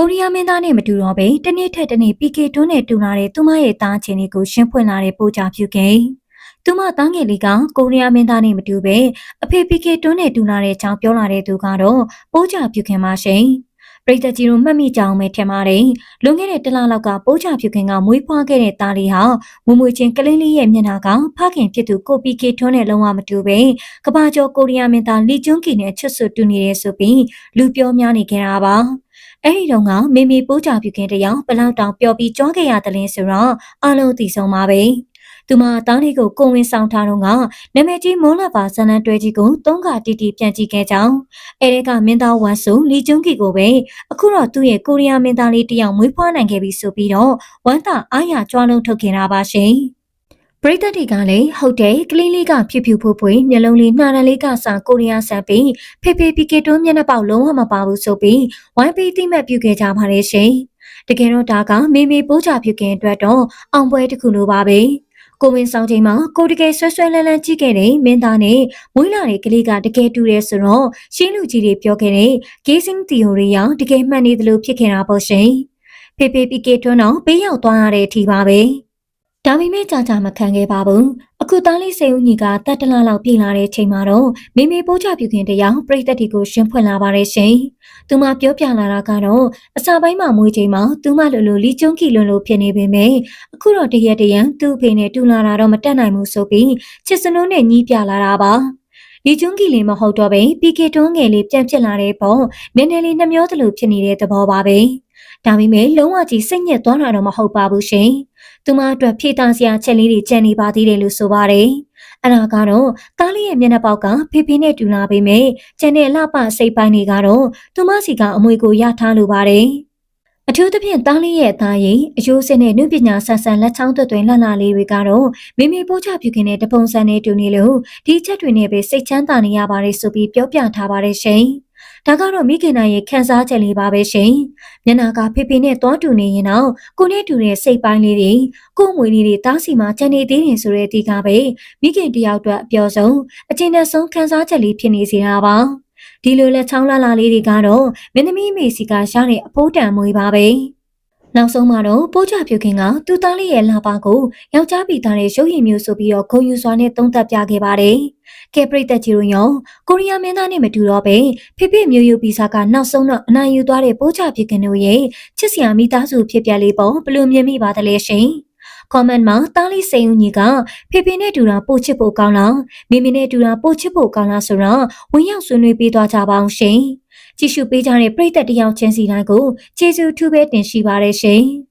ကိုရီးယားမင်းသားနဲ့မတူတော့ပဲတနေ့ထက်တနေ့ PK တွန်းနဲ့တူလာတဲ့သူမရဲ့သားချင်းတွေကိုရှင်းဖွင့်လာတဲ့ပို့ချပြုကိန်းသူမသားငယ်လေးကကိုရီးယားမင်းသားနဲ့မတူပဲအဖေ PK တွန်းနဲ့တူလာတဲ့အကြောင်းပြောလာတဲ့သူကတော့ပို့ချပြုခင်ပါရှင်ပရိသတ်ကြီးတို့မှတ်မိကြအောင်ပဲထင်ပါတယ်လွန်ခဲ့တဲ့တစ်လလောက်ကပိုးချပြုခင်ကမွေးဖွားခဲ့တဲ့သားလေးဟာမွမွေချင်းကလေးလေးရဲ့မျက်နှာကဖခင်ဖြစ်သူကို PK ထွန်းနဲ့လုံးဝမတူပဲကဘာကျော်ကိုရီးယားမင်းသားလီကျွန်းကီနဲ့ချွတ်ဆွတ်တူနေတယ်ဆိုပြီးလူပြောများနေကြတာပါ အဲ့ဒီတော့ကမေမေပိုးကြပြုခင်တယောက်ဘလောက်တောင်ပျော်ပြီးကြွားခဲ့ရသလဲဆိုတော့အလုံးသိဆုံးပါပဲသူမသားလေးကိုကိုဝင်ဆောင်ထားတော့ကနာမည်ကြီးမွန်းလက်ပါဇလန်တွဲကြီးကိုသုံးခါတီတီပြန်ကြည့်ခဲ့ကြောင်းအဲ့ဒီကမင်းသားဝမ်ဆူလီကျွန်းကီကိုပဲအခုတော့သူ့ရဲ့ကိုရီးယားမင်းသားလေးတယောက်မွေးဖွားနိုင်ခဲ့ပြီဆိုပြီးတော့ဝမ်တာအားရကြွားလုံးထုတ်ခဲ့တာပါရှင် ပရိသတ်တွေကလည်းဟုတ်တယ်ကလေးလေးကဖြူဖြူဖွဖွမျက်လုံးလေးနှာရန်လေးကစကိုရီးယားဆန်ပြီးဖေဖေပီကေတွန်းမျက်နှာပေါက်လုံးဝမပါဘူးဆိုပြီးဝိုင်းပြီးတိမဲ့ပြုခဲ့ကြပါလေရှင်တကယ်တော့ဒါကမေမေပိုးချပြုခင်အတွက်တော့အောင်ပွဲတစ်ခုလိုပါပဲကိုဝင်ဆောင်ချိန်မှာကိုတကယ်ဆွဲဆွဲလန်းလန်းကြည့်ခဲ့တဲ့မင်းသားနဲ့မွေးလာတဲ့ကလေးကတကယ်တူတယ်ဆိုတော့ရှင်းလူကြီးတွေပြောခဲ့တဲ့ gazing theory ရောတကယ်မှန်နေသလိုဖြစ်ခဲ့တာပေါ့ရှင်ဖေဖေပီကေတွန်းတော့ပေးရောက်သွားရတဲ့အထိပါပဲ ဒါပေမဲ့ကြာကြာမခံခဲ့ပါဘူးအခုသားလေးစေဦးညီကတက်တလလောက်ပြည်လာတဲ့ချိန်မှာတော့မေမေပိုးချပြုခင်တယောက်ပြိသက်တီကိုရှင်းဖွင့်လာပါတယ်ရှင်သူမပြောပြလာတာကတော့အစာပိုင်းမှာမွေးချိန်မှာသူမလိုလိုလီကျွန်းကီလွန်လိုဖြစ်နေပေမဲ့အခုတော့တရက်တရံသူ့အဖေနဲ့တူလာတာတော့မတက်နိုင်ဘူးဆိုပြီးချစ်စနိုးနဲ့ညီးပြလာတာပါလီကျွန်းကီလေးမဟုတ်တော့ပဲပီကေတွန်းငယ်လေးပြန်ဖြစ်လာတဲ့ပေါ့နည်းနည်းလေးနှမျောသလိုဖြစ်နေတဲ့သဘောပါပဲ ဒါပေမဲ့လုံးဝကြီးစိတ်ညစ်သွားတာတော့မဟုတ်ပါဘူးရှင်သူမအတွက်ဖြည့်တာစရာချက်လေးတွေကြံနေပါသေးတယ်လို့ဆိုပါတယ်အဲ့ဒါကတော့တားလေးရဲ့မျက်နှာပေါက်ကဖေဖေနဲ့တူလာပေမဲ့ကျန်တဲ့လှပစိတ်ပိုင်းတွေကတော့သူမစီကအမွေကိုရထားလိုပါတယ်အထူးသဖြင့်တားလေးရဲ့အသားရည်အယိုးစင်းတဲ့နုပညာဆန်ဆန်လက်ချောင်းသွက်သွင်းလှလှလေးတွေကတော့မိမိပိုးချပြုခင်တဲ့တပုံစံနဲ့တူနေလို့ဒီချက်တွေနဲ့ပဲစိတ်ချမ်းသာနေရပါတယ်ဆိုပြီးပြောပြထားပါတယ်ရှင်။ ဒါကတော့မိခင်နိုင်ရဲ့ခန်းစားချက်လေးပါပဲရှင်။မျက်နာကဖေဖေနဲ့တွားတူနေရင်တော့ကိုနဲ့တူတဲ့စိတ်ပိုင်းလေးတွေကိုယ်မွေလေးတွေတားစီမှာချန်နေသေးတယ်ဆိုတဲ့ဒီကပဲမိခင်တယောက်အတွက်အပြောဆုံးအချင်းနဲ့ဆုံးခန်းစားချက်လေးဖြစ်နေစီတာပါ။ဒီလိုလက်ချောင်းလာလာလေးတွေကတော့မင်းသမီးမေစီကရှားတဲ့အဖိုးတန်မွေပါပဲ။ နောက်ဆုံးမှာတော့ပိုးချပြုခင်ကသူ့သားလေးရဲ့လာပါကိုယောက်ျားပြည်သားတဲ့ရုပ်ရည်မျိုးဆိုပြီးတော့ဂုံယူစွာနဲ့သုံးသပ်ပြခဲ့ပါတယ်။ကဲပရိသတ်ကြီးတို့ရောကိုရီးယားမင်းသားနဲ့မတူတော့ပဲဖေဖေမျိုးယူပီစာကနောက်ဆုံးတော့အနိုင်ယူသွားတဲ့ပိုးချပြုခင်တို့ရဲ့ချစ်စရာမိသားစုဖြစ်ပြလေးပေါ့ဘယ်လိုမြင်မိပါသလဲရှင်။ comment မှာတားလေးစိန်ဦးကြီးကဖေဖေနဲ့တူတာပို့ချစ်ဖို့ကောင်းလားမိမိနဲ့တူတာပို့ချစ်ဖို့ကောင်းလားဆိုတော့ဝင်ရောက်ဆွေးနွေးပေးသွားကြပါအောင်ရှင်။ ကြည့်ရှုပေးကြတဲ့ပရိသတ်တယောက်ချင်းစီတိုင်းကိုကျေးဇူးထူးပဲတင်ရှိပါရရှင်။